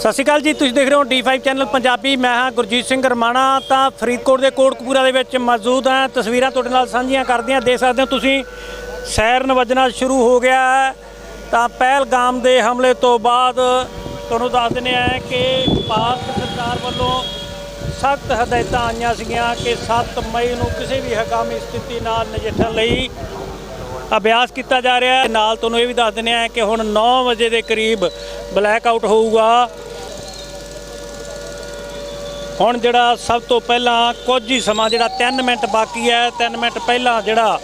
ਸਤਿ ਸ਼੍ਰੀ ਅਕਾਲ ਜੀ, ਤੁਸੀਂ ਦੇਖ ਰਹੇ ਹੋ D5 ਚੈਨਲ ਪੰਜਾਬੀ, ਮੈਂ ਹਾਂ ਗੁਰਜੀਤ ਸਿੰਘ ਰਮਾਣਾ, ਤਾਂ ਫਰੀਦਕੋਟ ਦੇ ਕੋਟਕਪੂਰਾ ਦੇ ਵਿੱਚ ਮੌਜੂਦ ਹਾਂ। ਤਸਵੀਰਾਂ ਤੁਹਾਡੇ ਨਾਲ ਸਾਂਝੀਆਂ ਕਰਦੇ ਹਾਂ ਦੇਖ ਸਕਦੇ ਹੋ ਤੁਸੀਂ, ਸੈਰ ਵੱਜਣਾ ਸ਼ੁਰੂ ਹੋ ਗਿਆ ਹੈ। ਤਾਂ ਪਹਿਲਗਾਮ ਦੇ ਹਮਲੇ ਤੋਂ ਬਾਅਦ ਤੁਹਾਨੂੰ ਦੱਸ ਦਿੰਦੇ ਆ ਕਿ ਭਾਰਤ ਸਰਕਾਰ ਵੱਲੋਂ ਸਖਤ ਹਦਾਇਤਾਂ ਆਈਆਂ ਸੀਗੀਆਂ ਕਿ 7 ਮਈ ਨੂੰ ਕਿਸੇ ਵੀ ਹਕਾਮੀ ਸਥਿਤੀ ਨਾਲ ਨਜਿੱਠਣ ਲਈ ਅਭਿਆਸ ਕੀਤਾ ਜਾ ਰਿਹਾ ਹੈ। ਨਾਲ ਤੁਹਾਨੂੰ ਇਹ ਵੀ ਦੱਸ ਦਿੰਦੇ ਆ ਕਿ ਹੁਣ 9 ਵਜੇ ਦੇ ਕਰੀਬ ਬਲੈਕ ਆਊਟ ਹੋਊਗਾ। ਹੁਣ ਜਿਹੜਾ ਸਭ ਤੋਂ ਪਹਿਲਾਂ ਕੁਝ ਹੀ ਸਮਾਂ ਜਿਹੜਾ 3 ਮਿੰਟ ਬਾਕੀ ਹੈ 3 ਮਿੰਟ ਪਹਿਲਾਂ ਜਿਹੜਾ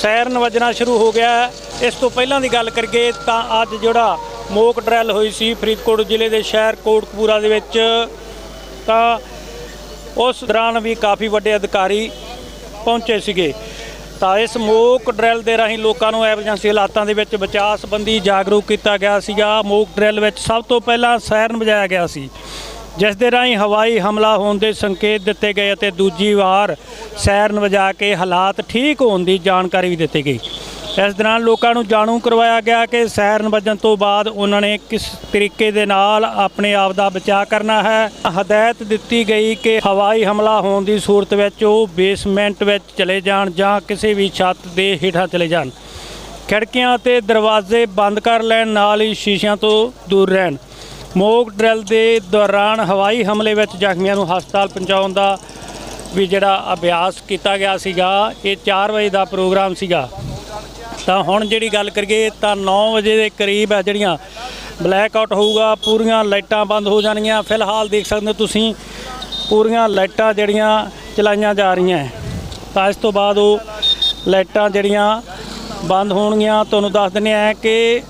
ਸੈਰਨ ਵੱਜਣਾ ਸ਼ੁਰੂ ਹੋ ਗਿਆ ਇਸ ਤੋਂ ਪਹਿਲਾਂ ਦੀ ਗੱਲ ਕਰੀਏ ਤਾਂ ਅੱਜ ਜਿਹੜਾ ਮੋਕ ਡਰੈਲ ਹੋਈ ਸੀ ਫਰੀਦਕੋਟ ਜ਼ਿਲ੍ਹੇ ਦੇ ਸ਼ਹਿਰ ਕੋਟਕਪੂਰਾ ਦੇ ਵਿੱਚ, ਤਾਂ ਉਸ ਦੌਰਾਨ ਵੀ ਕਾਫੀ ਵੱਡੇ ਅਧਿਕਾਰੀ ਪਹੁੰਚੇ ਸੀਗੇ। ਤਾਂ ਇਸ ਮੋਕ ਡਰੈਲ ਦੇ ਰਾਹੀਂ ਲੋਕਾਂ ਨੂੰ ਐਮਰਜੈਂਸੀ ਹਾਲਾਤਾਂ ਦੇ ਵਿੱਚ ਬਚਾਅ ਸੰਬੰਧੀ ਜਾਗਰੂਕ ਕੀਤਾ ਗਿਆ ਸੀਗਾ। ਮੋਕ ਡਰੈਲ ਵਿੱਚ ਸਭ ਤੋਂ ਪਹਿਲਾਂ ਸਾਇਰਨ ਵਜਾਇਆ ਗਿਆ ਸੀ। ਜਿਸ ਦੇ ਰਾਹੀਂ ਹਵਾਈ ਹਮਲਾ ਹੋਣ ਦੇ ਸੰਕੇਤ ਦਿੱਤੇ ਗਏ ਅਤੇ ਦੂਜੀ ਵਾਰ ਸਾਇਰਨ ਵਜਾ ਕੇ ਹਾਲਾਤ ਠੀਕ ਹੋਣ ਦੀ ਜਾਣਕਾਰੀ ਵੀ ਦਿੱਤੀ ਗਈ। ਇਸ ਦੌਰਾਨ ਲੋਕਾਂ ਨੂੰ ਜਾਣੂ ਕਰਵਾਇਆ ਗਿਆ ਕਿ ਸਾਇਰਨ ਵੱਜਣ ਤੋਂ ਬਾਅਦ ਉਹਨਾਂ ਨੇ ਕਿਸ ਤਰੀਕੇ ਦੇ ਨਾਲ ਆਪਣੇ ਆਪ ਦਾ ਬਚਾਅ ਕਰਨਾ ਹੈ। ਹਦਾਇਤ ਦਿੱਤੀ ਗਈ ਕਿ ਹਵਾਈ ਹਮਲਾ ਹੋਣ ਦੀ ਸੂਰਤ ਵਿੱਚ ਉਹ ਬੇਸਮੈਂਟ ਵਿੱਚ ਚਲੇ ਜਾਣ ਜਾਂ ਕਿਸੇ ਵੀ ਛੱਤ ਦੇ ਹੇਠਾਂ ਚਲੇ ਜਾਣ। ਖਿੜਕੀਆਂ ਅਤੇ ਦਰਵਾਜ਼ੇ ਬੰਦ ਕਰ ਲੈਣ ਨਾਲ ਹੀ ਸ਼ੀਸ਼ਿਆਂ ਤੋਂ ਦੂਰ ਰਹਿਣ। ਮੋਕ ਡਰਿਲ ਦੇ ਦੌਰਾਨ ਹਵਾਈ ਹਮਲੇ ਵਿੱਚ ਜ਼ਖਮੀਆਂ ਨੂੰ ਹਸਪਤਾਲ ਪਹੁੰਚਾਉਣ ਦਾ ਵੀ ਜਿਹੜਾ ਅਭਿਆਸ ਕੀਤਾ ਗਿਆ ਸੀਗਾ, ਇਹ 4 ਵਜੇ ਦਾ ਪ੍ਰੋਗਰਾਮ ਸੀਗਾ। ਤਾਂ ਹੁਣ ਜਿਹੜੀ ਗੱਲ ਕਰੀਏ, ਤਾਂ 9 ਵਜੇ ਦੇ ਕਰੀਬ ਹੈ ਜਿਹੜੀਆਂ ਬਲੈਕ ਆਊਟ ਹੋਊਗਾ, ਪੂਰੀਆਂ ਲਾਈਟਾਂ ਬੰਦ ਹੋ ਜਾਣਗੀਆਂ। ਫਿਲਹਾਲ ਦੇਖ ਸਕਦੇ ਹੋ ਤੁਸੀਂ, ਪੂਰੀਆਂ ਲਾਈਟਾਂ ਜਿਹੜੀਆਂ ਚਲਾਈਆਂ ਜਾ ਰਹੀਆਂ ਤਾਂ ਇਸ ਤੋਂ ਬਾਅਦ ਉਹ ਲਾਈਟਾਂ ਜਿਹੜੀਆਂ ਬੰਦ ਹੋਣਗੀਆਂ, ਤੁਹਾਨੂੰ ਦੱਸ ਦਿੰਦੇ ਆ ਕਿ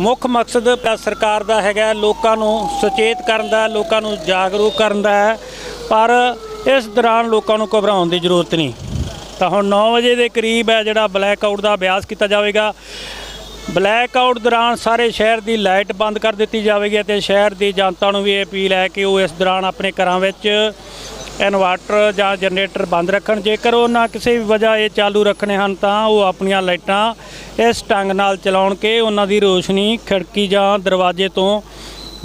ਮੁੱਖ ਮਕਸਦ ਸਰਕਾਰ ਦਾ ਹੈਗਾ ਲੋਕਾਂ ਨੂੰ ਸੁਚੇਤ ਕਰਨ ਦਾ, ਲੋਕਾਂ ਨੂੰ ਜਾਗਰੂਕ ਕਰਨ ਦਾ ਹੈ। ਪਰ ਇਸ ਦੌਰਾਨ ਲੋਕਾਂ ਨੂੰ ਘਬਰਾਉਣ ਦੀ ਜ਼ਰੂਰਤ ਨਹੀਂ। ਤਾਂ ਹੁਣ 9 ਵਜੇ ਦੇ ਕਰੀਬ ਹੈ ਜਿਹੜਾ ਬਲੈਕ ਆਊਟ ਦਾ ਅਭਿਆਸ ਕੀਤਾ ਜਾਵੇਗਾ। ਬਲੈਕ ਆਊਟ ਦੌਰਾਨ ਸਾਰੇ ਸ਼ਹਿਰ ਦੀ ਲਾਈਟ ਬੰਦ ਕਰ ਦਿੱਤੀ ਜਾਵੇਗੀ ਅਤੇ ਸ਼ਹਿਰ ਦੀ ਜਨਤਾ ਨੂੰ ਵੀ ਇਹ ਅਪੀਲ ਹੈ ਕਿ ਉਹ ਇਸ ਦੌਰਾਨ ਆਪਣੇ ਘਰਾਂ ਵਿੱਚ ਇਨਵਰਟਰ ਜਾਂ ਜਨਰੇਟਰ ਬੰਦ ਰੱਖਣ। ਜੇਕਰ ਉਹਨਾਂ ਕਿਸੇ ਵੀ ਵਜ੍ਹਾ ਇਹ ਚਾਲੂ ਰੱਖਣੇ ਹਨ, ਤਾਂ ਉਹ ਆਪਣੀਆਂ ਲਾਈਟਾਂ ਇਸ ਢੰਗ ਨਾਲ ਚਲਾਉਣ ਕਿ ਉਹਨਾਂ ਦੀ ਰੋਸ਼ਨੀ, ਖਿੜਕੀ ਜਾਂ ਦਰਵਾਜ਼ੇ ਤੋਂ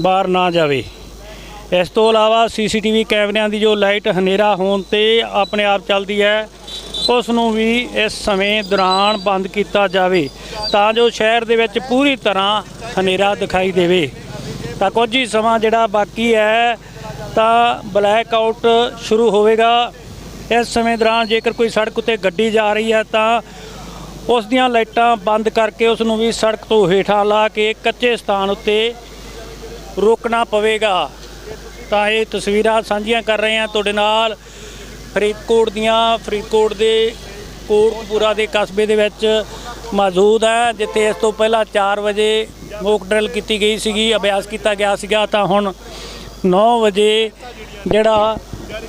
ਬਾਹਰ ਨਾ ਜਾਵੇ। ਇਸ ਤੋਂ ਇਲਾਵਾ ਸੀਸੀਟੀਵੀ ਕੈਮਰਿਆਂ ਦੀ ਜੋ ਲਾਈਟ ਹਨੇਰਾ ਹੋਣ ਤੇ ਆਪਣੇ ਆਪ ਚੱਲਦੀ ਹੈ, ਉਸ ਨੂੰ ਵੀ ਇਸ ਸਮੇਂ ਦੌਰਾਨ ਬੰਦ ਕੀਤਾ ਜਾਵੇ, ਤਾਂ ਜੋ ਸ਼ਹਿਰ ਦੇ ਵਿੱਚ ਪੂਰੀ ਤਰ੍ਹਾਂ ਹਨੇਰਾ ਦਿਖਾਈ ਦੇਵੇ। ਤਾਂ ਕੁਝ ਹੀ ਸਮਾਂ ਜਿਹੜਾ ਬਾਕੀ ਹੈ ਤਾਂ ਬਲੈਕ ਆਊਟ ਸ਼ੁਰੂ ਹੋਵੇਗਾ। ਇਸ ਸਮੇਂ ਦੌਰਾਨ ਜੇਕਰ ਕੋਈ ਸੜਕ ਉੱਤੇ ਗੱਡੀ ਜਾ ਰਹੀ ਹੈ ਤਾਂ ਉਸ ਦੀਆਂ ਲਾਈਟਾਂ ਬੰਦ ਕਰਕੇ ਉਸ ਨੂੰ ਵੀ ਸੜਕ ਤੋਂ ਹੇਠਾਂ ਲਾ ਕੇ ਕੱਚੇ ਸਥਾਨ ਉੱਤੇ ਰੋਕਣਾ ਪਵੇਗਾ। ਤਾਂ ਇਹ ਤਸਵੀਰਾਂ ਸਾਂਝੀਆਂ ਕਰ ਰਹੇ ਹਾਂ ਤੁਹਾਡੇ ਨਾਲ। ਫਰੀਦਕੋਟ ਦੀਆਂ, ਫਰੀਦਕੋਟ ਦੇ ਕੋਟਪੂਰਾ ਦੇ ਕਸਬੇ ਦੇ ਵਿੱਚ ਮੌਜੂਦ ਹੈ, ਜਿੱਥੇ ਇਸ ਤੋਂ ਪਹਿਲਾਂ 4 ਵਜੇ ਮੋਕ ਡਰਿਲ ਕੀਤੀ ਗਈ ਸੀਗੀ, ਅਭਿਆਸ ਕੀਤਾ ਗਿਆ ਸੀਗਾ। ਤਾਂ ਹੁਣ 9 ਵਜੇ ਜਿਹੜਾ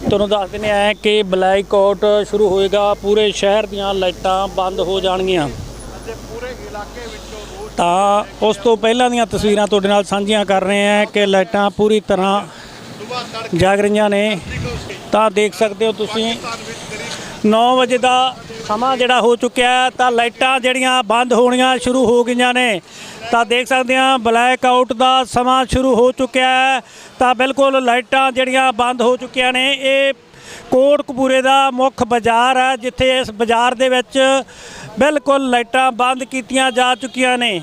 ਤੁਹਾਨੂੰ ਦੱਸ ਦਿੰਦੇ ਆ ਕਿ ਬਲੈਕ ਆਊਟ ਸ਼ੁਰੂ ਹੋਏਗਾ, ਪੂਰੇ ਸ਼ਹਿਰ ਦੀਆਂ ਲਾਈਟਾਂ ਬੰਦ ਹੋ ਜਾਣਗੀਆਂ। ਤਾਂ ਉਸ ਤੋਂ ਪਹਿਲਾਂ ਦੀਆਂ ਤਸਵੀਰਾਂ ਤੁਹਾਡੇ ਨਾਲ ਸਾਂਝੀਆਂ ਕਰ ਰਹੇ ਹਾਂ ਕਿ ਲਾਈਟਾਂ ਪੂਰੀ ਤਰ੍ਹਾਂ ਜਾਗ ਰਹੀਆਂ ਨੇ। ਤਾਂ ਦੇਖ ਸਕਦੇ ਹੋ ਤੁਸੀਂ 9 ਵਜੇ ਦਾ ਸਮਾਂ ਜਿਹੜਾ ਹੋ ਚੁੱਕਿਆ ਤਾਂ ਲਾਈਟਾਂ ਜਿਹੜੀਆਂ ਬੰਦ ਹੋਣੀਆਂ ਸ਼ੁਰੂ ਹੋ ਗਈਆਂ ਨੇ। ਤਾਂ ਦੇਖ ਸਕਦੇ ਆ ਬਲੈਕ ਆਊਟ ਦਾ ਸਮਾਂ ਸ਼ੁਰੂ ਹੋ ਚੁੱਕਿਆ ਹੈ। ਤਾਂ ਬਿਲਕੁਲ ਲਾਈਟਾਂ ਜਿਹੜੀਆਂ ਬੰਦ ਹੋ ਚੁੱਕੀਆਂ ਨੇ, ਇਹ ਕੋਟਕਪੂਰੇ ਦਾ ਮੁੱਖ ਬਾਜ਼ਾਰ ਹੈ, ਜਿੱਥੇ ਇਸ ਬਾਜ਼ਾਰ ਦੇ ਵਿੱਚ ਬਿਲਕੁਲ ਲਾਈਟਾਂ ਬੰਦ ਕੀਤੀਆਂ ਜਾ ਚੁੱਕੀਆਂ ਨੇ।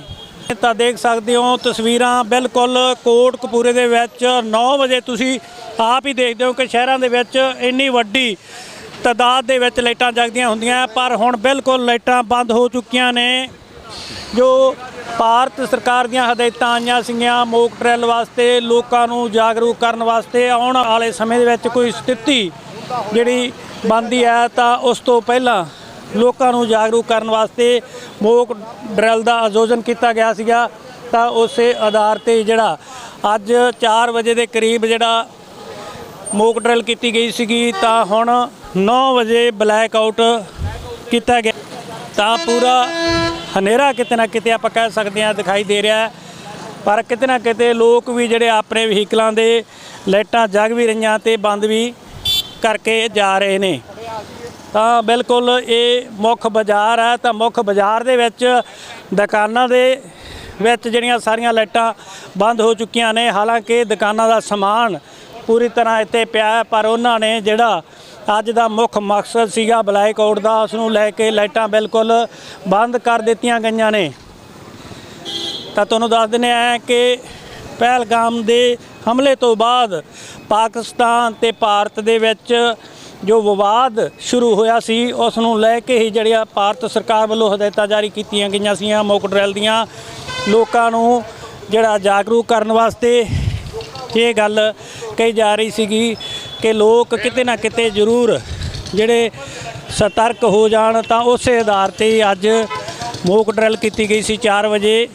ਤਾਂ ਦੇਖ ਸਕਦੇ ਹੋ ਤਸਵੀਰਾਂ, ਬਿਲਕੁਲ ਕੋਟਕਪੂਰੇ ਦੇ ਵਿੱਚ 9 ਵਜੇ ਤੁਸੀਂ ਆਪ ਹੀ ਦੇਖਦੇ ਹੋ ਕਿ ਸ਼ਹਿਰਾਂ ਦੇ ਵਿੱਚ ਇੰਨੀ ਵੱਡੀ ਤਾਦਾਦ ਦੇ ਵਿੱਚ ਲਾਈਟਾਂ ਜਗਦੀਆਂ ਹੁੰਦੀਆਂ, ਪਰ ਹੁਣ ਬਿਲਕੁਲ ਲਾਈਟਾਂ ਬੰਦ ਹੋ ਚੁੱਕੀਆਂ ਨੇ, ਜੋ ਭਾਰਤ ਸਰਕਾਰ ਦੀਆਂ ਹਦਾਇਤਾਂ ਆਈਆਂ ਸੀਗੀਆਂ ਮੋਕ ਟਰੈਲ ਵਾਸਤੇ, ਲੋਕਾਂ ਨੂੰ ਜਾਗਰੂਕ ਕਰਨ ਵਾਸਤੇ। ਆਉਣ ਵਾਲੇ ਸਮੇਂ ਦੇ ਵਿੱਚ ਕੋਈ ਸਥਿਤੀ ਜਿਹੜੀ ਬਣਦੀ ਹੈ ਤਾਂ ਉਸ ਤੋਂ ਪਹਿਲਾਂ ਲੋਕਾਂ ਨੂੰ ਜਾਗਰੂਕ ਕਰਨ ਵਾਸਤੇ ਮੋਕ ਡਰੈਲ ਦਾ ਆਯੋਜਨ ਕੀਤਾ ਗਿਆ ਸੀਗਾ। ਤਾਂ ਉਸੇ ਆਧਾਰ ਤੇ ਜਿਹੜਾ ਅੱਜ 4 ਵਜੇ ਦੇ ਕਰੀਬ ਜਿਹੜਾ ਮੋਕ ਡਰਿਲ ਕੀਤੀ ਗਈ ਸੀਗੀ, ਤਾਂ ਹੁਣ 9 ਵਜੇ ਬਲੈਕ ਆਊਟ ਕੀਤਾ ਗਿਆ। ਤਾਂ ਪੂਰਾ ਹਨੇਰਾ ਕਿਤੇ ਨਾ ਕਿਤੇ ਆਪਾਂ ਕਹਿ ਸਕਦੇ ਹਾਂ ਦਿਖਾਈ ਦੇ ਰਿਹਾ ਹੈ। ਪਰ ਕਿਤੇ ਨਾ ਕਿਤੇ ਲੋਕ ਵੀ ਜਿਹੜੇ ਆਪਣੇ ਵਹੀਕਲਾਂ ਦੇ ਲਾਈਟਾਂ ਜਗ ਵੀ ਰਹੀਆਂ ਤੇ ਬੰਦ ਵੀ ਕਰਕੇ ਜਾ ਰਹੇ ਨੇ ਤਾਂ ਬਿਲਕੁਲ ਇਹ ਮੁੱਖ ਬਾਜ਼ਾਰ ਹੈ ਤਾਂ ਮੁੱਖ ਬਾਜ਼ਾਰ ਦੇ ਵਿੱਚ ਦੁਕਾਨਾਂ ਦੇ ਵਿੱਚ ਜਿਹੜੀਆਂ ਸਾਰੀਆਂ ਲਾਈਟਾਂ ਬੰਦ ਹੋ ਚੁੱਕੀਆਂ ਨੇ ਹਾਲਾਂਕਿ ਦੁਕਾਨਾਂ ਦਾ ਸਮਾਨ ਪੂਰੀ ਤਰ੍ਹਾਂ ਇੱਥੇ ਪਿਆ ਹੈ, ਪਰ ਉਹਨਾਂ ਨੇ ਜਿਹੜਾ ਅੱਜ ਦਾ ਮੁੱਖ ਮਕਸਦ ਸੀਗਾ ਬਲੈਕ ਆਊਟ ਦਾ, ਉਸ ਨੂੰ ਲੈ ਕੇ ਲਾਈਟਾਂ ਬਿਲਕੁਲ ਬੰਦ ਕਰ ਦਿੱਤੀਆਂ ਗਈਆਂ ਨੇ। ਤਾਂ ਤੁਹਾਨੂੰ ਦੱਸ ਦਿੰਦੇ ਆ ਕਿ ਪਹਿਲਗਾਮ ਦੇ ਹਮਲੇ ਤੋਂ ਬਾਅਦ ਪਾਕਿਸਤਾਨ ਤੇ ਭਾਰਤ ਦੇ ਵਿੱਚ ਜੋ ਵਿਵਾਦ ਸ਼ੁਰੂ ਹੋਇਆ ਸੀ, ਉਸ ਨੂੰ ਲੈ ਕੇ ਹੀ ਜਿਹੜੀਆਂ ਭਾਰਤ ਸਰਕਾਰ ਵੱਲੋਂ ਹਦਾਇਤਾਂ ਜਾਰੀ ਕੀਤੀਆਂ ਗਈਆਂ ਸੀਆਂ, ਮੌਕ ਡਰਿਲ ਦੀਆਂ, ਲੋਕਾਂ ਨੂੰ ਜਿਹੜਾ ਜਾਗਰੂਕ ਕਰਨ ਵਾਸਤੇ ਇਹ ਗੱਲ ਕਹੀ ਜਾ ਰਹੀ ਸੀਗੀ ਕਿ ਲੋਕ ਕਿਤੇ ਨਾ ਕਿਤੇ ਜ਼ਰੂਰ ਜਿਹੜੇ ਸਤਰਕ ਹੋ ਜਾਣ ਤਾਂ ਉਸੇ ਆਧਾਰ ਤੇ ਅੱਜ ਮੋਕ ਡਰਿਲ ਕੀਤੀ ਗਈ ਸੀ 4 ਵਜੇ।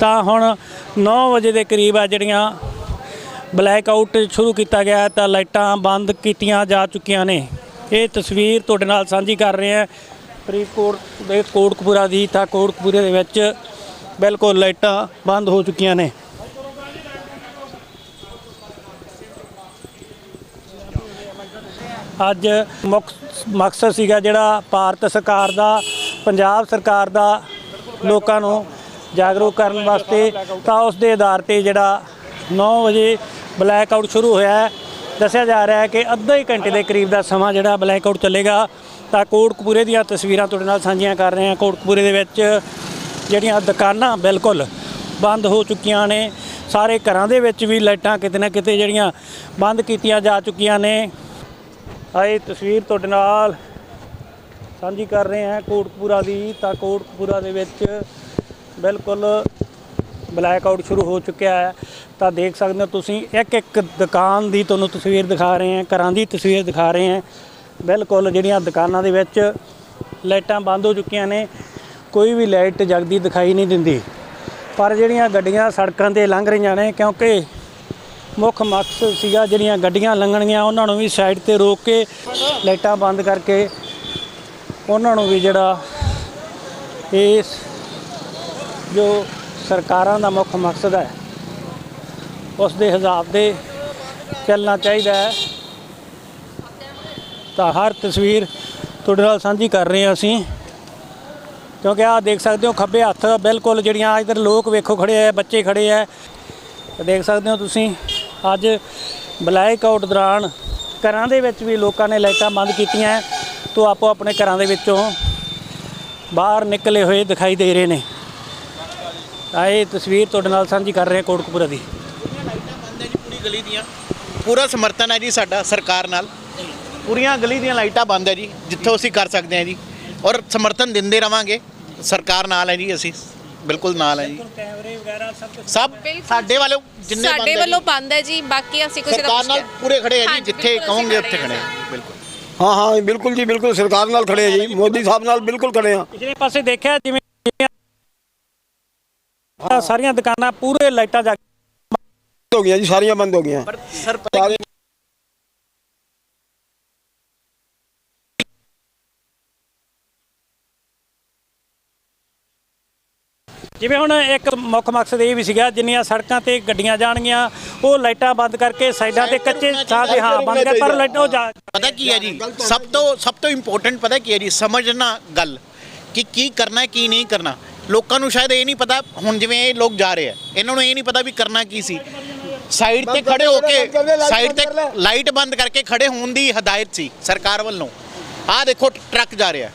ਤਾਂ ਹੁਣ 9 ਵਜੇ ਦੇ ਕਰੀਬ ਆ ਜਿਹੜੀਆਂ ਬਲੈਕ ਆਊਟ ਸ਼ੁਰੂ ਕੀਤਾ ਗਿਆ ਤਾਂ ਲਾਈਟਾਂ ਬੰਦ ਕੀਤੀਆਂ ਜਾ ਚੁੱਕੀਆਂ ਨੇ। ਇਹ ਤਸਵੀਰ ਤੁਹਾਡੇ ਨਾਲ ਸਾਂਝੀ ਕਰ ਰਹੇ ਹਾਂ। ਫਰੀਦਕੋਟ ਦੇ ਕੋਟਕਪੂਰਾ ਦੀ ਤਾਂ ਕੋਟਕਪੂਰੇ ਦੇ ਵਿੱਚ ਬਿਲਕੁਲ ਲਾਈਟਾਂ ਬੰਦ ਹੋ ਚੁੱਕੀਆਂ ਨੇ। ਅੱਜ ਮੁੱਖ ਮਕਸਦ ਸੀਗਾ ਜਿਹੜਾ ਭਾਰਤ ਸਰਕਾਰ ਦਾ, ਪੰਜਾਬ ਸਰਕਾਰ ਦਾ ਲੋਕਾਂ ਨੂੰ ਜਾਗਰੂਕ ਕਰਨ ਵਾਸਤੇ ਤਾਂ ਉਸ ਦੇ ਆਧਾਰ ਤੇ ਜਿਹੜਾ 9 ਵਜੇ ਬਲੈਕ ਆਊਟ ਸ਼ੁਰੂ ਹੋਇਆ ਹੈ। ਦੱਸਿਆ ਜਾ ਰਿਹਾ ਹੈ ਕਿ ਅੱਧੇ ਹੀ ਘੰਟੇ ਦੇ ਕਰੀਬ ਦਾ ਸਮਾਂ ਜਿਹੜਾ ਬਲੈਕ ਆਊਟ ਚੱਲੇਗਾ। ਤਾਂ ਕੋਟਕਪੂਰੇ ਦੀਆਂ ਤਸਵੀਰਾਂ ਤੁਹਾਡੇ ਨਾਲ ਸਾਂਝੀਆਂ ਕਰ ਰਹੇ ਹਾਂ। ਕੋਟਕਪੂਰੇ ਦੇ ਵਿੱਚ ਜਿਹੜੀਆਂ ਦੁਕਾਨਾਂ ਬਿਲਕੁਲ ਬੰਦ ਹੋ ਚੁੱਕੀਆਂ ਨੇ। ਸਾਰੇ ਘਰਾਂ ਦੇ ਵਿੱਚ ਵੀ ਲਾਈਟਾਂ ਕਿਤੇ ਨਾ ਕਿਤੇ ਜਿਹੜੀਆਂ ਬੰਦ ਕੀਤੀਆਂ ਜਾ ਚੁੱਕੀਆਂ ਨੇ। ਆਏ ਤਸਵੀਰ ਤੁਹਾਡੇ ਨਾਲ ਸਾਂਝੀ ਕਰ ਰਹੇ ਹਾਂ ਕੋਟਕਪੂਰਾ ਦੀ। ਤਾਂ ਕੋਟਕਪੂਰਾ ਦੇ ਵਿੱਚ ਬਿਲਕੁਲ ਬਲੈਕ ਆਊਟ ਸ਼ੁਰੂ ਹੋ ਚੁੱਕਿਆ ਹੈ। ਤਾਂ ਦੇਖ ਸਕਦੇ ਹੋ ਤੁਸੀਂ ਇੱਕ ਇੱਕ ਦੁਕਾਨ ਦੀ ਤੁਹਾਨੂੰ ਤਸਵੀਰ ਦਿਖਾ ਰਹੇ ਹਾਂ, ਘਰਾਂ ਦੀ ਤਸਵੀਰ ਦਿਖਾ ਰਹੇ ਹਾਂ। ਬਿਲਕੁਲ ਜਿਹੜੀਆਂ ਦੁਕਾਨਾਂ ਦੇ ਵਿੱਚ ਲਾਈਟਾਂ ਬੰਦ ਹੋ ਚੁੱਕੀਆਂ ਨੇ, ਕੋਈ ਵੀ ਲਾਈਟ ਜਗਦੀ ਦਿਖਾਈ ਨਹੀਂ ਦਿੰਦੀ। ਪਰ ਜਿਹੜੀਆਂ ਗੱਡੀਆਂ ਸੜਕਾਂ ਤੇ ਲੰਘ ਰਹੀਆਂ ਨੇ, ਕਿਉਂਕਿ ਮੁੱਖ ਮਕਸਦ ਸੀਗਾ ਜਿਹੜੀਆਂ ਗੱਡੀਆਂ ਲੰਘਣਗੀਆਂ, ਉਹਨਾਂ ਨੂੰ ਵੀ ਸਾਈਡ ਤੇ ਰੋਕ ਕੇ ਲਾਈਟਾਂ ਬੰਦ ਕਰਕੇ ਉਹਨਾਂ ਨੂੰ ਵੀ ਜਿਹੜਾ ਇਸ ਜੋ ਸਰਕਾਰਾਂ ਦਾ ਮੁੱਖ ਮਕਸਦ ਹੈ ਉਸ ਦੇ ਹਿਸਾਬ ਦੇ ਚੱਲਣਾ ਚਾਹੀਦਾ ਹੈ। ਤਾਂ ਹਰ ਤਸਵੀਰ ਤੁਹਾਡੇ ਨਾਲ ਸਾਂਝੀ ਕਰ ਰਹੇ ਹਾਂ ਅਸੀਂ। ਕਿਉਂਕਿ ਆਹ ਦੇਖ ਸਕਦੇ ਹੋ ਖੱਬੇ ਹੱਥ ਬਿਲਕੁਲ ਜਿਹੜੀਆਂ ਇਧਰ ਲੋਕ ਵੇਖੋ ਖੜੇ ਆ, ਬੱਚੇ ਖੜੇ ਆ। ਦੇਖ ਸਕਦੇ ਹੋ ਤੁਸੀਂ। ਅੱਜ ਬਲੈਕ ਆਊਟ ਦੌਰਾਨ ਘਰਾਂ ਦੇ ਵਿੱਚ ਵੀ ਲੋਕਾਂ ਨੇ ਲਾਈਟਾਂ ਬੰਦ ਕੀਤੀਆਂ ਤੋਂ ਆਪੋ ਆਪਣੇ ਘਰਾਂ ਦੇ ਵਿੱਚੋਂ ਬਾਹਰ ਨਿਕਲੇ ਹੋਏ ਦਿਖਾਈ ਦੇ ਰਹੇ ਨੇ। ਤਾਂ ਇਹ ਤਸਵੀਰ ਤੁਹਾਡੇ ਨਾਲ ਸਾਂਝੀ ਕਰ ਰਹੇ ਹਾਂ ਕੋਟਕਪੂਰਾ ਦੀ। ਲਾਈਟਾਂ ਬੰਦ ਹੈ ਜੀ, ਪੂਰੀ ਗਲੀ ਦੀਆਂ। ਪੂਰਾ ਸਮਰਥਨ ਹੈ ਜੀ ਸਾਡਾ ਸਰਕਾਰ ਨਾਲ। ਪੂਰੀਆਂ ਗਲੀ ਦੀਆਂ ਲਾਈਟਾਂ ਬੰਦ ਹੈ ਜੀ, ਜਿੱਥੋਂ ਅਸੀਂ ਕਰ ਸਕਦੇ ਹਾਂ ਜੀ। ਔਰ ਸਮਰਥਨ ਦਿੰਦੇ ਰਵਾਂਗੇ। ਸਰਕਾਰ ਨਾਲ ਹੈ ਜੀ ਅਸੀਂ। ਬਿਲਕੁਲ ਨਾਲ ਹੈ ਜੀ। ਕੈਮਰੇ ਵਗੈਰਾ ਸਭ ਕੁਝ ਸਭ ਬਿਲਕੁਲ। ਸਾਡੇ ਵੱਲੋਂ ਜਿੰਨੇ ਬੰਦ ਸਾਡੇ ਹੈ ਵੱਲੋਂ ਬੰਦ ਹੈ ਜੀ ਬਾਕੀ ਅਸੀਂ ਕਿਸੇ ਦਾ ਸਰਕਾਰ ਨਾਲ ਪੂਰੇ ਖੜੇ ਆ ਜੀ ਹਾਂਜੀ, ਜਿੱਥੇ ਬਿਲਕੁਲ ਕਹੋਗੇ ਉੱਥੇ ਖੜੇ ਹਾਂ। ਬਿਲਕੁਲ। ਹਾਂ ਹਾਂ ਬਿਲਕੁਲ ਜੀ ਬਿਲਕੁਲ ਸਰਕਾਰ ਨਾਲ ਖੜੇ ਆ ਜੀ ਮੋਦੀ ਸਾਹਿਬ ਨਾਲ ਬਿਲਕੁਲ ਖੜੇ ਆ ਪਿਛਲੇ ਪਾਸੇ ਦੇਖਿਆ ਜਿਵੇਂ ਜਿਵੇਂ ਸਾਰੀਆਂ ਦੁਕਾਨਾਂ ਪੂਰੇ ਲਾਈਟਾਂ ਜਗ ਹੋ ਗਈਆਂ ਜੀ ਸਾਰੀਆਂ ਬੰਦ ਹੋ ਗਈਆਂ। ਪਰ ਸਰ ਜਿਵੇਂ ਹੁਣ ਇੱਕ ਮੁੱਖ ਮਕਸਦ ਇਹ ਵੀ ਸੀਗਾ ਜਿੰਨੀਆਂ ਸੜਕਾਂ ਤੇ ਗੱਡੀਆਂ ਜਾਣਗੀਆਂ ਉਹ ਲਾਈਟਾਂ ਬੰਦ ਕਰਕੇ ਸਾਈਡਾਂ ਤੇ ਕੱਚੇ ਥਾਂ ਤੇ ਹਾਂ ਬੰਦ ਕਰ ਪਰ ਲਾਈਟਾਂ ਉਹ ਜਾ ਪਤਾ ਕੀ ਹੈ ਜੀ? ਸਭ ਤੋਂ ਸਭ ਤੋਂ ਇੰਪੋਰਟੈਂਟ ਪਤਾ ਕੀ ਹੈ ਜੀ? ਸਮਝਣਾ ਗੱਲ ਕਿ ਕੀ ਕਰਨਾ ਹੈ ਕੀ ਨਹੀਂ ਕਰਨਾ। ਲੋਕਾਂ ਨੂੰ ਸ਼ਾਇਦ ਇਹ ਨਹੀਂ ਪਤਾ ਹੁਣ ਜਿਵੇਂ ਇਹ ਲੋਕ ਜਾ ਰਹੇ ਆ ਇਹਨਾਂ ਨੂੰ ਇਹ ਨਹੀਂ ਪਤਾ ਵੀ ਕਰਨਾ ਕੀ ਸੀ। ਸਾਈਡ ਤੇ ਖੜੇ ਹੋ ਕੇ ਸਾਈਡ ਤੇ ਲਾਈਟ ਬੰਦ ਕਰਕੇ ਖੜੇ ਹੋਣ ਦੀ ਹਦਾਇਤ ਸੀ ਸਰਕਾਰ ਵੱਲੋਂ। ਆਹ ਦੇਖੋ ਟਰੱਕ ਜਾ ਰਿਹਾ।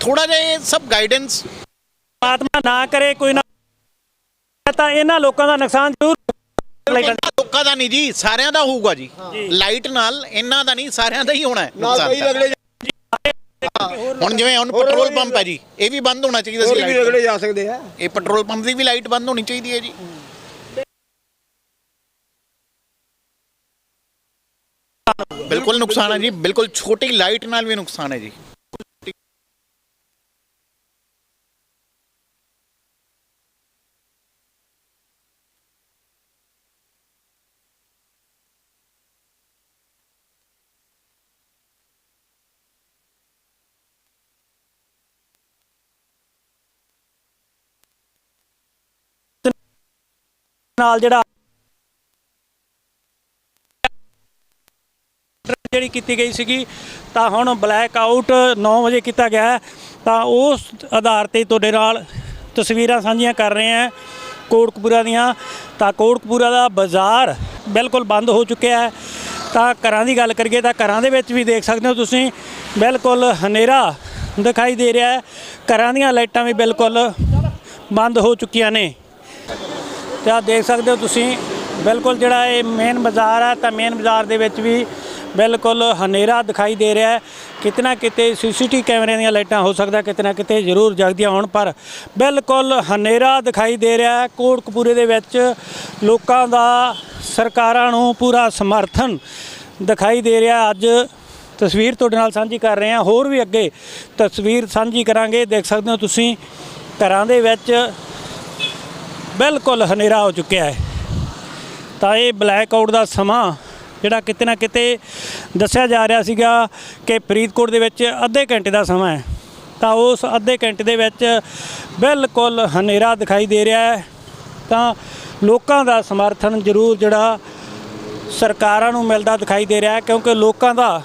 ਥੋੜਾ ਜਿਹਾ ਇਹ ਸਭ ਗਾਈਡੈਂਸ ਪਰਮਾਤਮਾ ਨਾ ਕਰੇ ਕੋਈ ਨਾ ਤਾਂ ਇਹਨਾਂ ਲੋਕਾਂ ਦਾ ਨੁਕਸਾਨ ਜ਼ਰੂਰ ਲਾਈਟਾਂ ਲੋਕਾਂ ਦਾ ਨਹੀਂ ਜੀ ਸਾਰਿਆਂ ਦਾ ਹੋਊਗਾ ਜੀ। ਲਾਈਟ ਨਾਲ ਇਹਨਾਂ ਦਾ ਨਹੀਂ ਸਾਰਿਆਂ ਦਾ ਹੀ ਹੋਣਾ ਹੈ ਨੁਕਸਾਨ ਹੁਣ ਜਿਵੇਂ ਹੁਣ ਪੈਟਰੋਲ ਪੰਪ ਹੈ ਜੀ ਇਹ ਵੀ ਬੰਦ ਹੋਣਾ ਚਾਹੀਦਾ ਸੀ ਹੋਰ ਵੀ ਰਗੜੇ ਜਾ ਸਕਦੇ ਆ। ਇਹ ਪੈਟਰੋਲ ਪੰਪ ਦੀ ਵੀ ਲਾਈਟ ਬੰਦ ਹੋਣੀ ਚਾਹੀਦੀ ਹੈ ਜੀ। ਬਿਲਕੁਲ ਨੁਕਸਾਨ ਹੈ ਜੀ ਬਿਲਕੁਲ ਛੋਟੀ ਲਾਈਟ ਨਾਲ ਵੀ ਨੁਕਸਾਨ ਹੈ ਜੀ। ਨਾਲ ਜਿਹੜਾ ਜਿਹੜੀ ਕੀਤੀ ਗਈ ਸੀਗੀ, ਤਾਂ ਹੁਣ ਬਲੈਕ ਆਊਟ 9 ਵਜੇ ਕੀਤਾ ਗਿਆ ਹੈ। ਤਾਂ ਉਸ ਆਧਾਰ ਤੇ ਤੁਹਾਡੇ ਨਾਲ ਤਸਵੀਰਾਂ ਸਾਂਝੀਆਂ ਕਰ ਰਹੇ ਹਾਂ ਕੋਟਕਪੂਰਾ ਦੀਆਂ। ਤਾਂ ਕੋਟਕਪੂਰਾ ਦਾ ਬਾਜ਼ਾਰ ਬਿਲਕੁਲ ਬੰਦ ਹੋ ਚੁੱਕਿਆ ਹੈ। ਤਾਂ ਘਰਾਂ ਦੀ ਗੱਲ ਕਰੀਏ ਤਾਂ ਘਰਾਂ ਦੇ ਵਿੱਚ ਵੀ ਦੇਖ ਸਕਦੇ ਹੋ ਤੁਸੀਂ, ਬਿਲਕੁਲ ਹਨੇਰਾ ਦਿਖਾਈ ਦੇ ਰਿਹਾ ਹੈ। ਘਰਾਂ ਦੀਆਂ ਲਾਈਟਾਂ ਵੀ ਬਿਲਕੁਲ ਬੰਦ ਹੋ ਚੁੱਕੀਆਂ ਨੇ। ਤੇ ਆ ਦੇਖ ਸਕਦੇ ਹੋ ਤੁਸੀਂ, ਬਿਲਕੁਲ ਜਿਹੜਾ ਇਹ ਮੇਨ ਬਾਜ਼ਾਰ ਹੈ ਤਾਂ ਮੇਨ ਬਾਜ਼ਾਰ ਦੇ ਵਿੱਚ ਵੀ ਬਿਲਕੁਲ ਹਨੇਰਾ ਦਿਖਾਈ ਦੇ ਰਿਹਾ ਹੈ। ਕਿਤਨਾ ਕਿਤੇ ਸੀਸੀਟੀ ਕੈਮਰੇ ਦੀਆਂ ਲਾਈਟਾਂ ਹੋ ਸਕਦਾ, ਕਿਤਨਾ ਕਿਤੇ ਜ਼ਰੂਰ ਜਗਦੀਆਂ ਹੋਣ, ਪਰ ਬਿਲਕੁਲ ਹਨੇਰਾ ਦਿਖਾਈ ਦੇ ਰਿਹਾ ਹੈ। ਕੋਟਕਪੂਰੇ ਦੇ ਵਿੱਚ ਲੋਕਾਂ ਦਾ, ਸਰਕਾਰਾਂ ਨੂੰ ਪੂਰਾ ਸਮਰਥਨ ਦਿਖਾਈ ਦੇ ਰਿਹਾ ਅੱਜ ਤਸਵੀਰ ਤੁਹਾਡੇ ਨਾਲ ਸਾਂਝੀ ਕਰ ਰਹੇ ਹਾਂ। ਹੋਰ ਵੀ ਅੱਗੇ ਤਸਵੀਰ ਸਾਂਝੀ ਕਰਾਂਗੇ। ਦੇਖ ਸਕਦੇ ਹੋ ਤੁਸੀਂ, ਘਰਾਂ ਦੇ ਵਿੱਚ ਬਿਲਕੁਲ ਹਨੇਰਾ ਹੋ ਚੁੱਕਿਆ ਹੈ। ਤਾਂ ਇਹ ਬਲੈਕ ਆਊਟ ਦਾ ਸਮਾਂ ਜਿਹੜਾ ਕਿਤੇ ਨਾ ਕਿਤੇ ਦੱਸਿਆ ਜਾ ਰਿਹਾ ਸੀਗਾ ਕਿ ਫਰੀਦਕੋਟ ਦੇ ਵਿੱਚ ਅੱਧੇ ਘੰਟੇ ਦਾ ਸਮਾਂ ਹੈ। ਤਾਂ ਉਸ ਅੱਧੇ ਘੰਟੇ ਦੇ ਵਿੱਚ ਬਿਲਕੁਲ ਹਨੇਰਾ ਦਿਖਾਈ ਦੇ ਰਿਹਾ ਹੈ। ਤਾਂ ਲੋਕਾਂ ਦਾ ਸਮਰਥਨ ਜ਼ਰੂਰ ਜਿਹੜਾ ਸਰਕਾਰਾਂ ਨੂੰ ਮਿਲਦਾ ਦਿਖਾਈ ਦੇ ਰਿਹਾ ਹੈ ਕਿਉਂਕਿ ਲੋਕਾਂ ਦਾ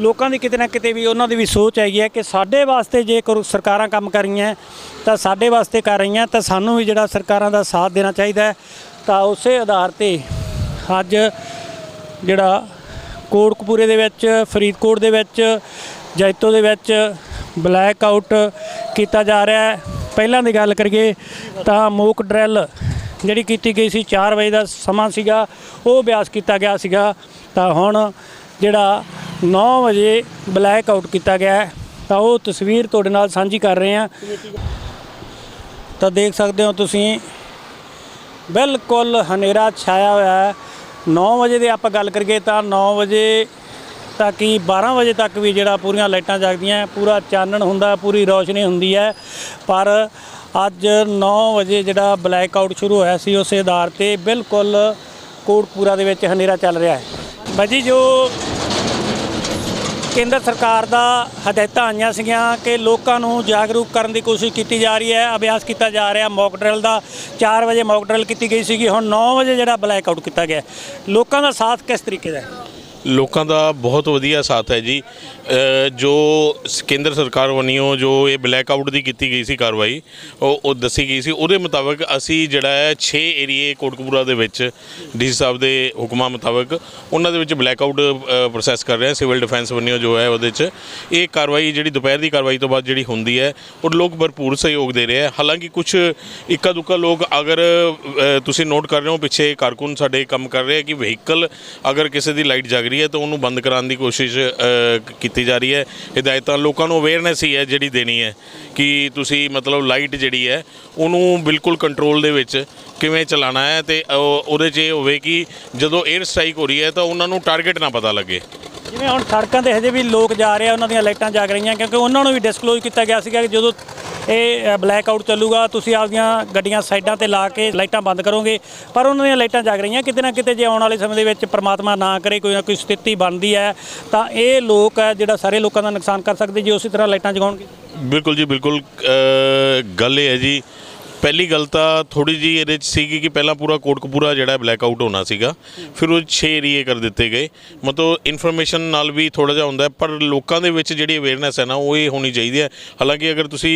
ਲੋਕਾਂ ਦੀ ਕਿਤੇ ਨਾ ਕਿਤੇ ਵੀ ਉਹਨਾਂ ਦੀ ਵੀ ਸੋਚ ਹੈਗੀ ਹੈ ਕਿ ਸਾਡੇ ਵਾਸਤੇ ਜੇਕਰ ਸਰਕਾਰਾਂ ਕੰਮ ਕਰ ਰਹੀਆਂ, ਤਾਂ ਸਾਡੇ ਵਾਸਤੇ ਕਰ ਰਹੀਆਂ, ਤਾਂ ਸਾਨੂੰ ਵੀ ਜਿਹੜਾ ਸਰਕਾਰਾਂ ਦਾ ਸਾਥ ਦੇਣਾ ਚਾਹੀਦਾ ਤਾਂ ਉਸੇ ਆਧਾਰ ਤੇ ਅੱਜ ਜਿਹੜਾ ਕੋਟਕਪੂਰੇ ਦੇ ਵਿੱਚ, ਫਰੀਦਕੋਟ ਦੇ ਵਿੱਚ, ਜੈਤੋ ਦੇ ਵਿੱਚ ਬਲੈਕ ਆਊਟ ਕੀਤਾ ਜਾ ਰਿਹਾ ਹੈ। ਪਹਿਲਾਂ ਦੀ ਗੱਲ ਕਰੀਏ ਤਾਂ ਮੋਕ ਡਰਿਲ ਜਿਹੜੀ ਕੀਤੀ ਗਈ ਸੀ 4 ਵਜੇ ਦਾ ਸਮਾਂ ਸੀਗਾ, ਉਹ ਅਭਿਆਸ ਕੀਤਾ ਗਿਆ ਸੀਗਾ। ਤਾਂ ਹੁਣ ਜਿਹੜਾ 9 ਵਜੇ ਬਲੈਕ ਆਊਟ ਕੀਤਾ ਗਿਆ ਹੈ। ਤਾਂ ਉਹ ਤਸਵੀਰ ਤੁਹਾਡੇ ਨਾਲ ਸਾਂਝੀ ਕਰ ਰਹੇ ਹਾਂ। ਤਾਂ ਦੇਖ ਸਕਦੇ ਹੋ ਤੁਸੀਂ, ਬਿਲਕੁਲ ਹਨੇਰਾ ਛਾਇਆ ਹੋਇਆ ਹੈ। 9 ਵਜੇ ਦੀ ਆਪਾਂ ਗੱਲ ਕਰੀਏ ਤਾਂ 9 ਵਜੇ ਤੱਕ ਹੀ 12 ਵਜੇ ਤੱਕ ਵੀ ਜਿਹੜਾ ਪੂਰੀਆਂ ਲਾਈਟਾਂ ਜਗਦੀਆਂ ਪੂਰਾ ਚਾਨਣ ਹੁੰਦਾ ਪੂਰੀ ਰੌਸ਼ਨੀ ਹੁੰਦੀ ਹੈ। ਪਰ ਅੱਜ 9 ਵਜੇ ਜਿਹੜਾ ਬਲੈਕ ਆਊਟ ਸ਼ੁਰੂ ਹੋਇਆ ਸੀ, ਉਸ ਆਧਾਰ ਤੇ ਬਿਲਕੁਲ ਕੋਟਪੂਰਾ ਦੇ ਵਿੱਚ ਹਨੇਰਾ ਚੱਲ ਰਿਹਾ ਹੈ। ਬਾਜੀ ਜੋ ਕੇਂਦਰ ਸਰਕਾਰ ਦਾ ਹਦਾਇਤਾਂ ਆਈਆਂ ਸੀਗੀਆਂ ਕਿ ਲੋਕਾਂ ਨੂੰ ਜਾਗਰੂਕ ਕਰਨ ਦੀ ਕੋਸ਼ਿਸ਼ ਕੀਤੀ ਜਾ ਰਹੀ ਹੈ, ਅਭਿਆਸ ਕੀਤਾ ਜਾ ਰਿਹਾ ਮੌਕ ਡਰਿਲ ਦਾ 4 ਵਜੇ ਮੌਕ ਡਰਿਲ ਕੀਤੀ ਗਈ ਸੀਗੀ, ਹੁਣ 9 ਵਜੇ ਜਿਹੜਾ ਬਲੈਕ ਆਊਟ ਕੀਤਾ ਗਿਆ। ਲੋਕਾਂ ਦਾ ਸਾਥ ਕਿਸ ਤਰੀਕੇ ਦਾ ਹੈ? ਲੋਕਾਂ ਦਾ ਬਹੁਤ ਵਧੀਆ ਸਾਥ ਹੈ ਜੀ। ਜੋ ਕੇਂਦਰ ਸਰਕਾਰ ਵੱਲੋਂ ਜੋ ਇਹ ਬਲੈਕ ਆਊਟ ਦੀ ਕੀਤੀ ਗਈ ਸੀ ਕਾਰਵਾਈ, ਉਹ ਉਹ ਦੱਸੀ ਗਈ ਸੀ। ਉਹਦੇ ਮੁਤਾਬਕ ਅਸੀਂ ਜਿਹੜਾ ਹੈ 6 ਏਰੀਏ ਕੋਟਕਪੂਰਾ ਦੇ ਵਿੱਚ ਡੀਸੀ ਸਾਹਿਬ ਦੇ ਹੁਕਮਾਂ ਮੁਤਾਬਕ ਉਹਨਾਂ ਦੇ ਵਿੱਚ ਬਲੈਕ ਆਊਟ ਪ੍ਰੋਸੈਸ ਕਰ ਰਹੇ ਹਾਂ। ਸਿਵਲ ਡਿਫੈਂਸ ਵੱਲੋਂ ਜੋ ਹੈ ਉਹਦੇ 'ਚ ਇਹ ਕਾਰਵਾਈ ਜਿਹੜੀ ਦੁਪਹਿਰ ਦੀ ਕਾਰਵਾਈ ਤੋਂ ਬਾਅਦ ਜਿਹੜੀ ਹੁੰਦੀ ਹੈ, ਉਹ ਲੋਕ ਭਰਪੂਰ ਸਹਿਯੋਗ ਦੇ ਰਹੇ ਹੈ। ਹਾਲਾਂਕਿ ਕੁਝ ਇੱਕਾ ਦੁੱਕਾ ਲੋਕ ਅਗਰ ਤੁਸੀਂ ਨੋਟ ਕਰ ਰਹੇ ਹੋ, ਪਿੱਛੇ ਕਾਰਕੁਨ ਸਾਡੇ ਕੰਮ ਕਰ ਰਹੇ ਹੈ ਕਿ ਵਹੀਕਲ ਅਗਰ ਕਿਸੇ ਦੀ ਲਾਈਟ ਜਗ ਰਹੀ ਹੈ ਤਾਂ ਉਹਨੂੰ ਬੰਦ ਕਰਾਉਣ ਦੀ ਕੋਸ਼ਿਸ਼ ਕੀਤੀ ਜਾ ਰਹੀ ਹੈ। ਹਦਾਇਤਾਂ ਲੋਕਾਂ ਨੂੰ ਅਵੇਅਰਨੈਸ ਹੀ ਹੈ ਜਿਹੜੀ ਦੇਣੀ ਹੈ ਕਿ ਤੁਸੀਂ ਮਤਲਬ ਲਾਈਟ ਜਿਹੜੀ ਹੈ, ਉਹਨੂੰ ਬਿਲਕੁਲ ਕੰਟਰੋਲ ਦੇ ਵਿੱਚ ਕਿਵੇਂ ਚਲਾਉਣਾ ਹੈ ਤੇ ਉਹਦੇ 'ਚ ਇਹ ਹੋਵੇ ਕਿ ਜਦੋਂ 에ਅਰ ਸਟ੍ਰਾਈਕ ਹੋ ਰਹੀ ਹੈ ਤਾਂ ਉਹਨਾਂ ਨੂੰ ਟਾਰਗੇਟ ਨਾ ਪਤਾ ਲੱਗੇ। ਜਿਵੇਂ ਹੁਣ ਸੜਕਾਂ ਤੇ ਹਜੇ ਵੀ ਲੋਕ ਜਾ ਰਹੇ ਆ, ਉਹਨਾਂ ਦੀਆਂ ਲਾਈਟਾਂ ਜਗ ਰਹੀਆਂ, ਕਿਉਂਕਿ ਉਹਨਾਂ ਨੂੰ ਵੀ ਡਿਸਕਲੋਜ਼ ਕੀਤਾ ਗਿਆ ਸੀਗਾ ਕਿ ਜਦੋਂ ਇਹ ਬਲੈਕ ਆਊਟ ਚੱਲੂਗਾ, ਤੁਸੀਂ ਆਪਦੀਆਂ ਗੱਡੀਆਂ ਸਾਈਡਾਂ ਤੇ ਲਾ ਕੇ ਲਾਈਟਾਂ ਬੰਦ ਕਰੋਗੇ। ਪਰ ਉਹਨਾਂ ਦੀਆਂ ਲਾਈਟਾਂ ਜਗ ਰਹੀਆਂ, ਕਿਤੇ ਨਾ ਕਿਤੇ ਜੇ ਆਉਣ ਵਾਲੇ ਸਮੇਂ ਦੇ ਵਿੱਚ ਪ੍ਰਮਾਤਮਾ ਨਾ ਕਰੇ, ਕੋਈ ਨਾ ਕੋਈ ਸਥਿਤੀ ਬਣਦੀ ਹੈ, ਤਾਂ ਇਹ ਲੋਕ ਹੈ ਜਿਹੜਾ ਸਾਰੇ ਲੋਕਾਂ ਦਾ ਨੁਕਸਾਨ ਕਰ ਸਕਦੇ, ਜੇ ਉਸੇ ਤਰ੍ਹਾਂ ਲਾਈਟਾਂ ਜਗਾਉਣਗੇ। ਬਿਲਕੁਲ ਜੀ, ਬਿਲਕੁਲ ਗੱਲ ਇਹ ਹੈ ਜੀ ਪਹਿਲੀ ਗੱਲ ਤਾਂ ਥੋੜੀ ਜੀ ਇਹਦੇ ਚ ਸੀਗੀ ਕਿ ਪਹਿਲਾਂ ਪੂਰਾ ਕੋਟਕਪੂਰਾ ਜਿਹੜਾ ਬਲੈਕ ਆਊਟ ਹੋਣਾ ਸੀਗਾ, ਫਿਰ ਉਹ 6 ਏਰੀਏ ਕਰ ਦਿੱਤੇ ਗਏ। ਮਤਲਬ ਇਨਫੋਰਮੇਸ਼ਨ ਨਾਲ ਵੀ ਥੋੜਾ ਜਿਹਾ ਹੁੰਦਾ ਪਰ ਲੋਕਾਂ ਦੇ ਵਿੱਚ ਜਿਹੜੀ ਅਵੇਅਰਨੈਸ ਹੈ ਨਾ, ਉਹ ਇਹ ਹੋਣੀ ਚਾਹੀਦੀ ਹੈ। ਹਾਲਾਂਕਿ ਅਗਰ ਤੁਸੀਂ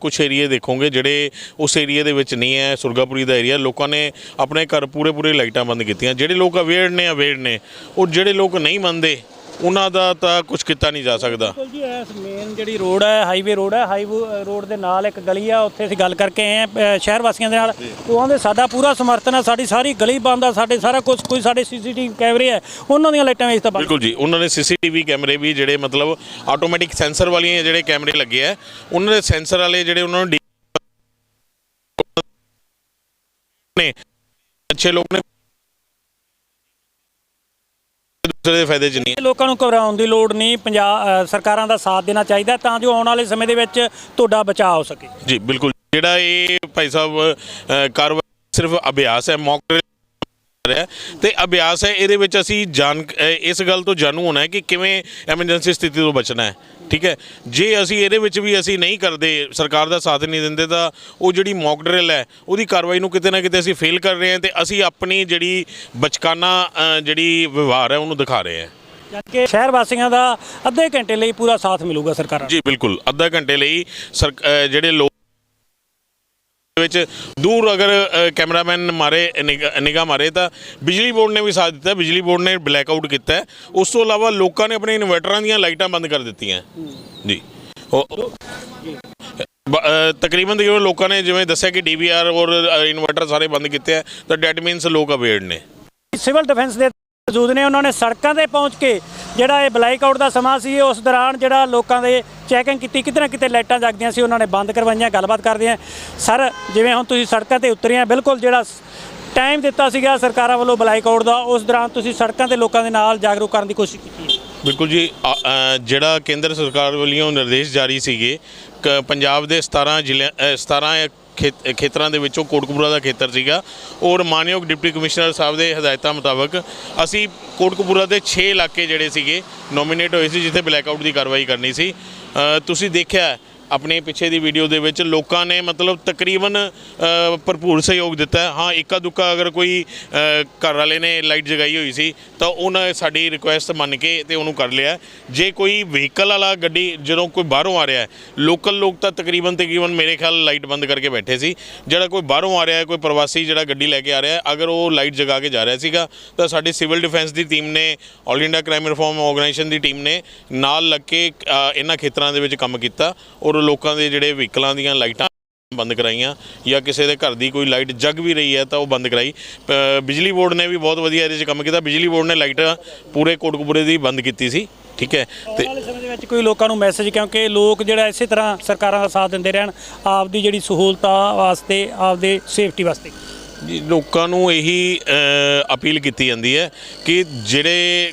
ਕੁਝ ਏਰੀਏ ਦੇਖੋਗੇ, ਜਿਹੜੇ ਉਸ ਏਰੀਏ ਦੇ ਵਿੱਚ ਨਹੀਂ ਹੈ, ਸੁਰਗਾਪੁਰੀ ਦਾ ਏਰੀਆ ਲੋਕਾਂ ਨੇ ਆਪਣੇ ਘਰ ਪੂਰੇ ਪੂਰੇ ਲਾਈਟਾਂ ਬੰਦ ਕੀਤੀਆਂ। ਜਿਹੜੇ ਲੋਕ ਅਵੇਅਰ ਨੇ ਅਵੇਅਰ ਨੇ। ਉਹ ਜਿਹੜੇ ਲੋਕ ਨਹੀਂ ਮੰਨਦੇ ਉਹਨਾਂ ਦਾ ਤਾਂ ਕੁਝ ਕੀਤਾ ਨਹੀਂ ਜਾ ਸਕਦਾ। ਬਿਲਕੁਲ ਜੀ ਇਸ ਮੇਨ ਜਿਹੜੀ ਰੋਡ ਹੈ ਹਾਈਵੇ ਰੋਡ ਹੈ ਹਾਈਵੇ ਰੋਡ ਦੇ ਨਾਲ ਇੱਕ ਗਲੀ ਆ ਉੱਥੇ ਅਸੀਂ ਗੱਲ ਕਰਕੇ ਆਏ ਆ ਸ਼ਹਿਰ ਵਾਸੀਆਂ ਦੇ ਨਾਲ। ਉਹ ਆਂਦੇ ਸਾਡਾ ਪੂਰਾ ਸਮਰਥਨ ਹੈ ਸਾਡੀ ਸਾਰੀ ਗਲੀ ਬੰਦ ਆ ਸਾਡੇ ਸਾਰਾ ਕੁਝ ਕੋਈ ਸਾਡੇ ਸੀਸੀਟੀਵੀ ਕੈਮਰੇ ਹੈ ਉਹਨਾਂ ਦੀਆਂ ਲਾਈਟਾਂ ਵਿੱਚ ਤਾਂ ਬੰਦ ਬਿਲਕੁਲ ਜੀ ਉਹਨਾਂ ਨੇ ਸੀਸੀਟੀਵੀ ਕੈਮਰੇ ਵੀ ਜਿਹੜੇ ਮਤਲਬ ਆਟੋਮੈਟਿਕ ਸੈਂਸਰ ਵਾਲੀਆਂ ਜਿਹੜੇ ਕੈਮਰੇ ਲੱਗੇ ਆ ਉਹਨਾਂ ਦੇ ਸੈਂਸਰ ਵਾਲੇ ਜਿਹੜੇ ਉਹਨਾਂ ਨੇ ਅੱਛੇ ਲੋਕ ਨੇ ਦੇ ਫਾਇਦੇ ਚ ਨਹੀਂ ਹੈ। ਲੋਕਾਂ ਨੂੰ ਘਬਰਾਉਣ ਦੀ ਲੋੜ ਨਹੀਂ ਪੰਜਾਬ ਸਰਕਾਰਾਂ ਦਾ ਸਾਥ ਦੇਣਾ ਚਾਹੀਦਾ ਤਾਂ ਜੋ ਆਉਣ ਵਾਲੇ ਸਮੇਂ ਦੇ ਵਿੱਚ ਤੁਹਾਡਾ ਬਚਾਅ ਹੋ ਸਕੇ ਜੀ ਬਿਲਕੁਲ ਜਿਹੜਾ ਇਹ ਭਾਈ ਸਾਹਿਬ ਅ, ਕਾਰਵਾਈ ਸਿਰਫ ਅਭਿਆਸ ਹੈ ਮੌਕ ਰਿਹਾ ਤੇ ਅਭਿਆਸ ਹੈ ਇਹਦੇ ਵਿੱਚ ਅਸੀਂ ਜਾਣ ਇਸ ਗੱਲ ਤੋਂ ਜਾਣੂ ਹੋਣਾ ਹੈ ਕਿ ਕਿਵੇਂ ਐਮਰਜੈਂਸੀ ਸਥਿਤੀ ਤੋਂ ਬਚਣਾ ਹੈ ਠੀਕ ਹੈ? ਜੇ ਅਸੀਂ ਇਹਦੇ ਵਿੱਚ ਵੀ ਅਸੀਂ ਨਹੀਂ ਕਰਦੇ ਸਰਕਾਰ ਦਾ ਸਾਥ ਨਹੀਂ ਦਿੰਦੇ ਤਾਂ ਉਹ ਜਿਹੜੀ ਮੌਕ ਡਰਿਲ ਹੈ ਉਹਦੀ ਕਾਰਵਾਈ ਨੂੰ ਕਿਤੇ ਨਾ ਕਿਤੇ ਅਸੀਂ ਫੇਲ ਕਰ ਰਹੇ ਹਾਂ ਤੇ ਅਸੀਂ ਆਪਣੀ ਜਿਹੜੀ ਬਚਕਾਨਾ ਜਿਹੜੀ ਵਿਵਹਾਰ ਹੈ ਉਹਨੂੰ ਦਿਖਾ ਰਹੇ ਹਾਂ। ਜਦ ਕਿ ਸ਼ਹਿਰ ਵਾਸੀਆਂ ਦਾ ਅੱਧੇ ਘੰਟੇ ਲਈ ਪੂਰਾ ਸਾਥ ਮਿਲੂਗਾ ਸਰਕਾਰਾਂ। ਜੀ ਬਿਲਕੁਲ। ਅੱਧਾ ਘੰਟੇ ਲਈ ਜਿਹੜੇ ਲੋਕ ਵਿੱਚ ਦੂਰ ਅਗਰ ਕੈਮਰਾਮੈਨ ਮਾਰੇ ਨਿਗਾਹ ਮਾਰੇ, ਤਾਂ ਬਿਜਲੀ ਬੋਰਡ ਨੇ ਵੀ ਸਾਥ ਦਿੱਤਾ, ਬਿਜਲੀ ਬੋਰਡ ਨੇ ਬਲੈਕ ਆਊਟ ਕੀਤਾ ਉਸ ਤੋਂ ਇਲਾਵਾ ਲੋਕਾਂ ਨੇ ਆਪਣੇ ਇਨਵਰਟਰਾਂ ਦੀਆਂ ਲਾਈਟਾਂ ਬੰਦ ਕਰ ਦਿੱਤੀਆਂ। ਜੀ। ਤਕਰੀਬਨ ਤਕਰੀਬਨ ਲੋਕਾਂ ਨੇ ਜਿਵੇਂ ਦੱਸਿਆ ਕਿ ਡੀਵੀਆਰ ਔਰ ਇਨਵਰਟਰ ਸਾਰੇ ਬੰਦ ਕੀਤੇ ਆ ਤਾਂ ਡੈਟ ਮੀਨਸ ਲੋਕ ਅਵੇਅਰ ਨੇ। ਸਿਵਲ ਡਿਫੈਂਸ ਦੇ ਮੌਜੂਦ ਨੇ, ਉਹਨਾਂ ਨੇ ਸੜਕਾਂ ਤੇ ਪਹੁੰਚ ਕੇ ਜਿਹੜਾ ਇਹ ਬਲੈਕ ਆਊਟ ਦਾ ਸਮਾਂ ਸੀ ਉਸ ਦੌਰਾਨ ਜਿਹੜਾ ਲੋਕਾਂ ਦੇ ਚੈਕਿੰਗ ਕੀਤੀ ਕਿਤੇ ਨਾ ਕਿਤੇ ਲਾਈਟਾਂ ਜਗਦੀਆਂ ਸੀ ਉਹਨਾਂ ਨੇ ਬੰਦ ਕਰਵਾਈਆਂ ਗੱਲਬਾਤ ਕਰਦੇ ਆ ਸਰ ਜਿਵੇਂ ਹੁਣ ਤੁਸੀਂ ਸੜਕਾਂ ਤੇ ਉਤਰੇ ਆ ਬਿਲਕੁਲ ਜਿਹੜਾ ਟਾਈਮ ਦਿੱਤਾ ਸੀਗਾ ਸਰਕਾਰਾਂ ਵੱਲੋਂ ਬਲੈਕ ਆਊਟ ਦਾ ਉਸ ਦੌਰਾਨ ਤੁਸੀਂ ਸੜਕਾਂ ਤੇ ਲੋਕਾਂ ਦੇ ਨਾਲ ਜਾਗਰੂਕ ਕਰਨ ਦੀ ਕੋਸ਼ਿਸ਼ ਕੀਤੀ ਹੈ। ਬਿਲਕੁਲ ਜੀ ਜਿਹੜਾ ਕੇਂਦਰ ਸਰਕਾਰ ਵੱਲੋਂ ਨਿਰਦੇਸ਼ ਜਾਰੀ ਸੀਗੇ ਕ- ਪੰਜਾਬ ਦੇ 17 ਜ਼ਿਲ੍ਹਿਆਂ ਅ, 17 ਖੇਤਰਾਂ ਦੇ ਵਿੱਚੋਂ ਕੋਟਕਪੂਰਾ ਦਾ ਖੇਤਰ ਸੀਗਾ। ਔਰ ਮਾਨਯੋਗ ਡਿਪਟੀ ਕਮਿਸ਼ਨਰ ਸਾਹਿਬ ਦੇ ਹਦਾਇਤਾਂ ਮੁਤਾਬਕ ਅਸੀਂ ਕੋਟਕਪੂਰਾ ਦੇ 6 ਇਲਾਕੇ ਜਿਹੜੇ ਸੀਗੇ ਨੋਮੀਨੇਟ ਹੋਏ ਸੀ, ਜਿੱਥੇ ਬਲੈਕ ਆਊਟ ਦੀ ਕਾਰਵਾਈ ਕਰਨੀ ਸੀ। ਤੁਸੀਂ ਦੇਖਿਆ ਆਪਣੇ ਪਿੱਛੇ ਦੀ ਵੀਡੀਓ ਦੇ ਵਿੱਚ ਲੋਕਾਂ ਨੇ ਮਤਲਬ ਤਕਰੀਬਨ ਭਰਪੂਰ ਸਹਿਯੋਗ ਦਿੱਤਾ ਹਾਂ। ਇੱਕਾ ਦੁੱਕਾ ਅਗਰ ਕੋਈ ਘਰ ਵਾਲੇ ਨੇ ਲਾਈਟ ਜਗਾਈ ਹੋਈ ਸੀ, ਤਾਂ ਉਹਨਾਂ ਸਾਡੀ ਰਿਕੁਐਸਟ ਮੰਨ ਕੇ ਤੇ ਉਹਨੂੰ ਕਰ ਲਿਆ ਜੇ ਕੋਈ ਵਹੀਕਲ ਵਾਲਾ ਗੱਡੀ ਜਦੋਂ ਕੋਈ ਬਾਹਰੋਂ ਆ ਰਿਹਾ ਹੈ ਲੋਕਲ ਲੋਕ ਤਾਂ ਤਕਰੀਬਨ ਤਕਰੀਬਨ ਮੇਰੇ ਖਿਆਲ ਲਾਈਟ ਬੰਦ ਕਰਕੇ ਬੈਠੇ ਸੀ। ਜਿਹੜਾ ਕੋਈ ਬਾਹਰੋਂ ਆ ਰਿਹਾ ਹੈ, ਕੋਈ ਪ੍ਰਵਾਸੀ ਜਿਹੜਾ ਗੱਡੀ ਲੈ ਕੇ ਆ ਰਿਹਾ ਹੈ, ਅਗਰ ਉਹ ਲਾਈਟ ਜਗਾ ਕੇ ਜਾ ਰਿਹਾ ਸੀਗਾ, ਤਾਂ ਸਾਡੀ ਸਿਵਲ ਡਿਫੈਂਸ ਦੀ ਟੀਮ ਨੇ all India crime reform organisation ਦੀ ਟੀਮ ਨੇ ਨਾਲ ਲੱਗ ਕੇ ਇਹਨਾਂ ਖੇਤਰਾਂ ਦੇ ਵਿੱਚ ਕੰਮ ਕੀਤਾ। ਔਰ ਲੋਕਾਂ ਦੇ ਜਿਹੜੇ ਵਹੀਕਲਾਂ ਦੀਆਂ ਲਾਈਟਾਂ ਬੰਦ ਕਰਾਈਆਂ ਜਾਂ ਕਿਸੇ ਦੇ ਘਰ ਦੀ ਕੋਈ ਲਾਈਟ ਜਗ ਵੀ ਰਹੀ ਹੈ ਤਾਂ ਉਹ ਬੰਦ ਕਰਾਈ। ਬਿਜਲੀ ਬੋਰਡ ਨੇ ਵੀ ਬਹੁਤ ਵਧੀਆ ਇਹਦੇ 'ਚ ਕੰਮ ਕੀਤਾ। ਬਿਜਲੀ ਬੋਰਡ ਨੇ ਲਾਈਟ ਪੂਰੇ ਕੋਟਕਪੂਰੇ ਦੀ ਬੰਦ ਕੀਤੀ ਸੀ ਠੀਕ ਹੈ? ਤੇ ਆਉਣ ਵਾਲੇ ਸਮੇਂ ਦੇ ਵਿੱਚ ਕੋਈ ਲੋਕਾਂ ਨੂੰ ਮੈਸੇਜ ਕਿਉਂਕਿ ਲੋਕ ਜਿਹੜਾ ਇਸੇ ਤਰ੍ਹਾਂ ਸਰਕਾਰਾਂ ਦਾ ਸਾਥ ਦਿੰਦੇ ਰਹਿਣ ਆਪਦੀ ਜਿਹੜੀ ਸਹੂਲਤਾਂ ਵਾਸਤੇ ਆਪਦੇ ਸੇਫਟੀ ਵਾਸਤੇ। ਲੋਕਾਂ ਨੂੰ ਇਹੀ ਅਪੀਲ ਕੀਤੀ ਜਾਂਦੀ ਹੈ ਕਿ ਜਿਹੜੇ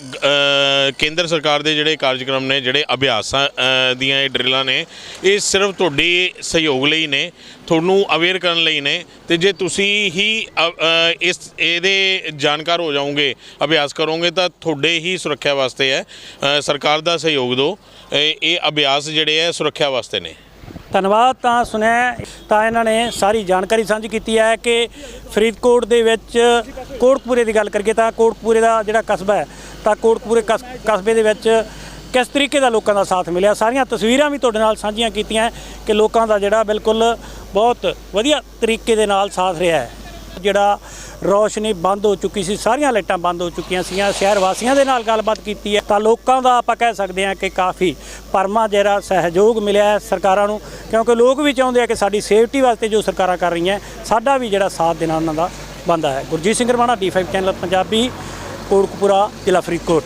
ਕੇਂਦਰ ਸਰਕਾਰ ਦੇ ਜਿਹੜੇ ਕਾਰਜਕ੍ਰਮ ਨੇ, ਜਿਹੜੇ ਅਭਿਆਸਾਂ ਦੀਆਂ ਇਹ ਡਰਿਲਾਂ ਨੇ, ਇਹ ਸਿਰਫ ਤੁਹਾਡੇ ਸਹਿਯੋਗ ਲਈ ਨੇ, ਤੁਹਾਨੂੰ ਅਵੇਅਰ ਕਰਨ ਲਈ ਨੇ, ਤੇ ਜੇ ਤੁਸੀਂ ਹੀ ਇਸ, ਇਹਦੇ ਜਾਣਕਾਰ ਹੋ ਜਾਓਗੇ, ਅਭਿਆਸ ਕਰੋਗੇ, ਤਾਂ ਤੁਹਾਡੇ ਹੀ ਸੁਰੱਖਿਆ ਵਾਸਤੇ ਹੈ। ਸਰਕਾਰ ਦਾ ਸਹਿਯੋਗ ਦਿਓ। ਇਹ ਅਭਿਆਸ ਜਿਹੜੇ ਹੈ, ਸੁਰੱਖਿਆ ਵਾਸਤੇ ਨੇ। ਧੰਨਵਾਦ। ਤਾਂ ਸੁਣਿਆ ਤਾਂ ਇਹਨਾਂ ਨੇ ਸਾਰੀ ਜਾਣਕਾਰੀ ਸਾਂਝੀ ਕੀਤੀ ਹੈ ਕਿ ਫਰੀਦਕੋਟ ਦੇ ਵਿੱਚ ਕੋਟਕਪੂਰੇ ਦੀ ਗੱਲ ਕਰੀਏ ਤਾਂ ਕੋਟਕਪੂਰੇ ਦਾ ਜਿਹੜਾ ਕਸਬਾ ਹੈ, ਤਾਂ ਕੋਟਕਪੂਰੇ ਕਸ- ਕਸਬੇ ਦੇ ਵਿੱਚ ਕਿਸ ਤਰੀਕੇ ਦਾ ਲੋਕਾਂ ਦਾ ਸਾਥ ਮਿਲਿਆ? ਸਾਰੀਆਂ ਤਸਵੀਰਾਂ ਵੀ ਤੁਹਾਡੇ ਨਾਲ ਸਾਂਝੀਆਂ ਕੀਤੀਆਂ ਕਿ ਲੋਕਾਂ ਦਾ ਜਿਹੜਾ ਬਿਲਕੁਲ ਬਹੁਤ ਵਧੀਆ ਤਰੀਕੇ ਦੇ ਨਾਲ ਸਾਥ ਰਿਹਾ ਹੈ। ਜਿਹੜਾ ਰੋਸ਼ਨੀ ਬੰਦ ਹੋ ਚੁੱਕੀ ਸੀ, ਸਾਰੀਆਂ ਲਾਈਟਾਂ ਬੰਦ ਹੋ ਚੁੱਕੀਆਂ ਸੀਗੀਆਂ, ਸ਼ਹਿਰ ਵਾਸੀਆਂ ਦੇ ਨਾਲ ਗੱਲਬਾਤ ਕੀਤੀ ਹੈ ਤਾਂ ਲੋਕਾਂ ਦਾ ਆਪਾਂ ਕਹਿ ਸਕਦੇ ਹਾਂ ਕਿ ਕਾਫੀ ਪਰਮਾ ਜਿਹੜਾ ਸਹਿਯੋਗ ਮਿਲਿਆ ਹੈ ਸਰਕਾਰਾਂ ਨੂੰ, ਕਿਉਂਕਿ ਲੋਕ ਵੀ ਚਾਹੁੰਦੇ ਆ ਕਿ ਸਾਡੀ ਸੇਫਟੀ ਵਾਸਤੇ ਜੋ ਸਰਕਾਰਾਂ ਕਰ ਰਹੀਆਂ, ਸਾਡਾ ਵੀ ਜਿਹੜਾ ਸਾਥ ਦੇਣਾ ਉਹਨਾਂ ਦਾ ਬੰਦਾ ਹੈ। ਗੁਰਜੀਤ ਸਿੰਘ ਰਮਾਣਾ D5 ਚੈਨਲ ਪੰਜਾਬੀ, ਕੋਟਕਪੂਰਾ, ਜ਼ਿਲ੍ਹਾ ਫਰੀਦਕੋਟ।